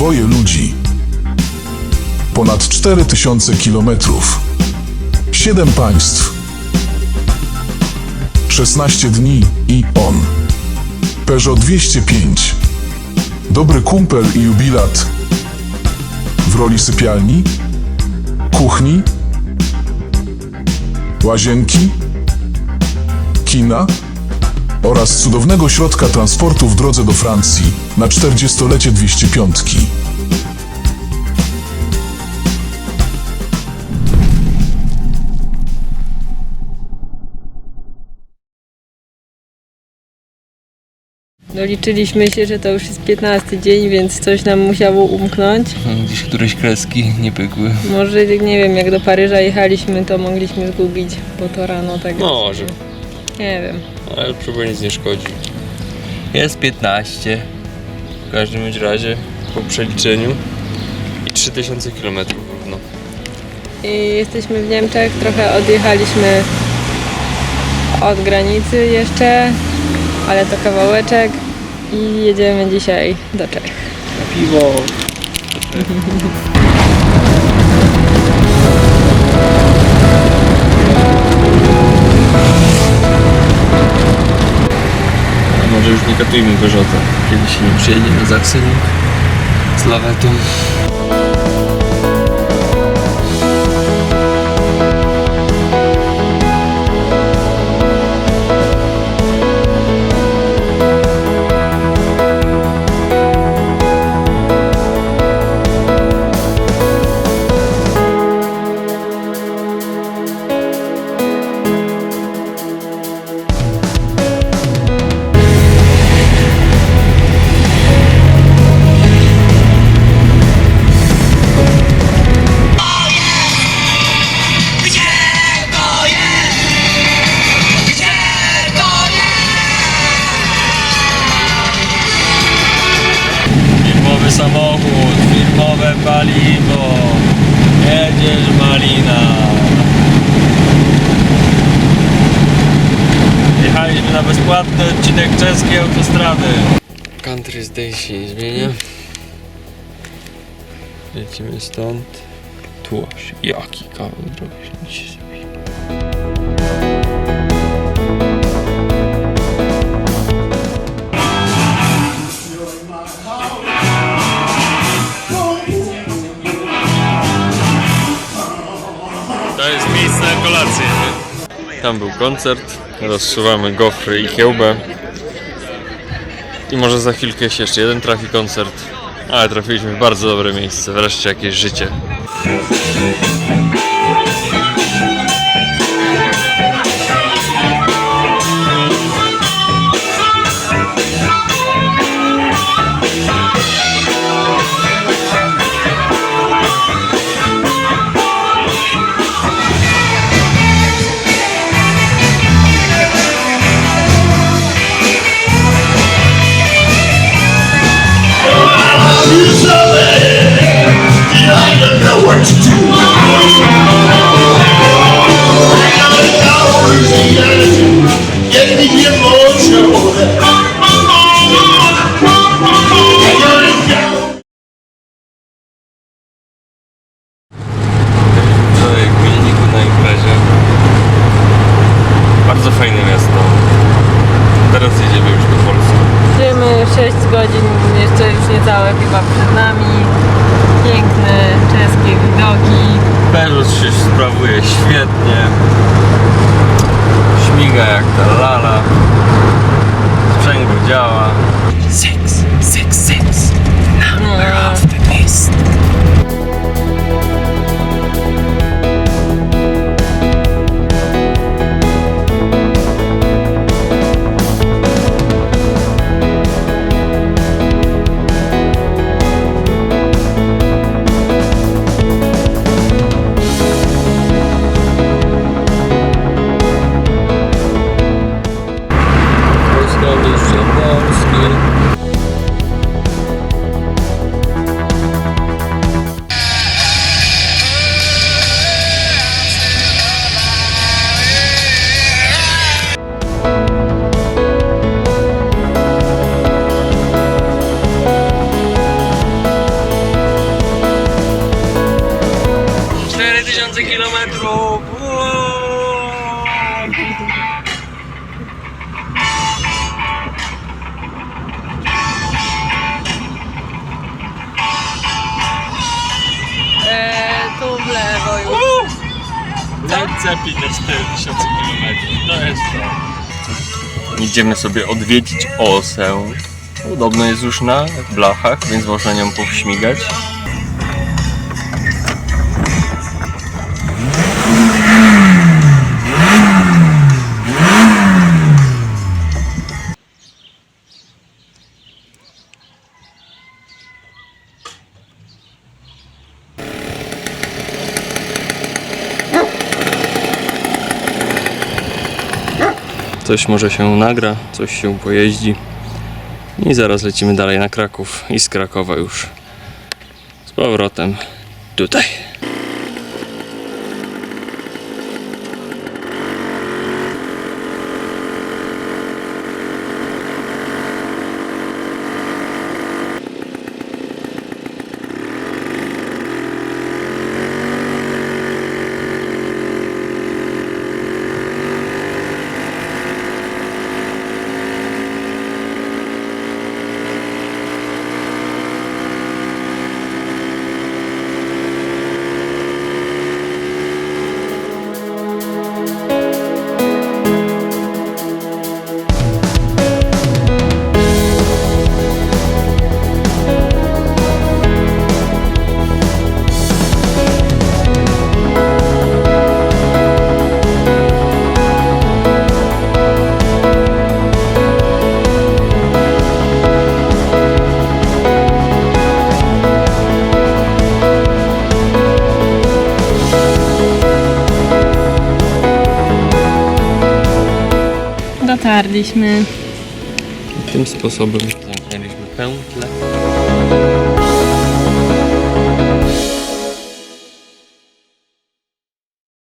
dwoje ludzi. Ponad 4000 kilometrów. 7 państw. 16 dni i on. Peugeot 205. Dobry kumpel i jubilat. W roli sypialni, kuchni, łazienki, kina oraz cudownego środka transportu w drodze do Francji na 40-lecie 205. Doliczyliśmy się, że to już jest 15 dzień, więc coś nam musiało umknąć. Gdzieś któreś kreski nie pykły. Może nie wiem, jak do Paryża jechaliśmy, to mogliśmy zgubić, bo to rano tak. Może, Nie wiem. ale próba nic nie szkodzi. Jest 15. W każdym bądź razie, po przeliczeniu i 3000 km równo. I jesteśmy w Niemczech, trochę odjechaliśmy od granicy jeszcze, ale to kawałeczek i jedziemy dzisiaj do Czech. Piwo! katujmy Peugeota. Kiedy się nie przyjedzie na Zaksenik z lawetą. Paliwo. Jedziesz malina. Jechaliśmy na bezpłatny odcinek czeskiej autostrady. Country Day się nie zmienia. Lecimy stąd. Tłoś, jaki kawał drogi się kolację. Tam był koncert, rozsuwamy gofry i kiełbę. I może za chwilkę się jeszcze jeden trafi koncert. Ale trafiliśmy w bardzo dobre miejsce, wreszcie jakieś życie. Bardzo fajne miasto. Teraz jedziemy już do Polski. Jedziemy 6 godzin, jeszcze już niecałe chyba przed nami. Piękne czeskie widoki. Peugeot się sprawuje świetnie. Śmiga jak ta tysięcy kilometrów! Eee, tu w lewo już. Led Zeppelin 4000 km. To jest to. Idziemy sobie odwiedzić osę. Podobno jest już na blachach, więc można nią powśmigać. Coś może się nagra, coś się pojeździ. I zaraz lecimy dalej na Kraków i z Krakowa już z powrotem tutaj. Dotarliśmy. Tym sposobem zamknęliśmy pętlę.